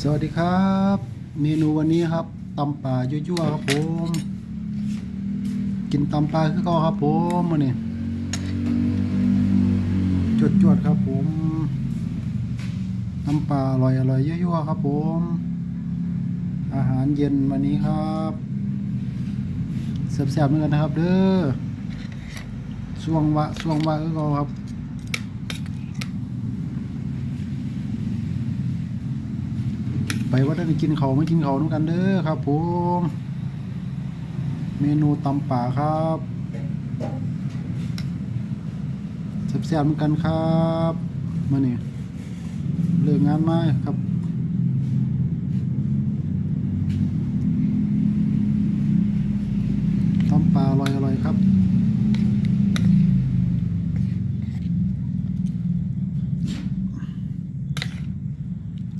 สวัสดีครับ เมนูวันนี้ครับตำป่ายั่วๆครับผม กินตำปลาคือก็ครับผมมาเนี่ยจวดๆครับผมตำป่าอร่อยอร่อยยั่วๆครับผม อาหารเย็นวันนี้ครับแซ่บๆเหมือนกันนะครับ เด้อช่วงวะช่วงวะคือก็ครับ ไป ว่าได้กินเขาไม่กินเขาวน้ำกันเด้อครับผมเมนูตำป่าครับแซ่บๆเหมือนกันครับมาเนี่ยเลิกงานมาครับตำป่าอร่อยๆครับ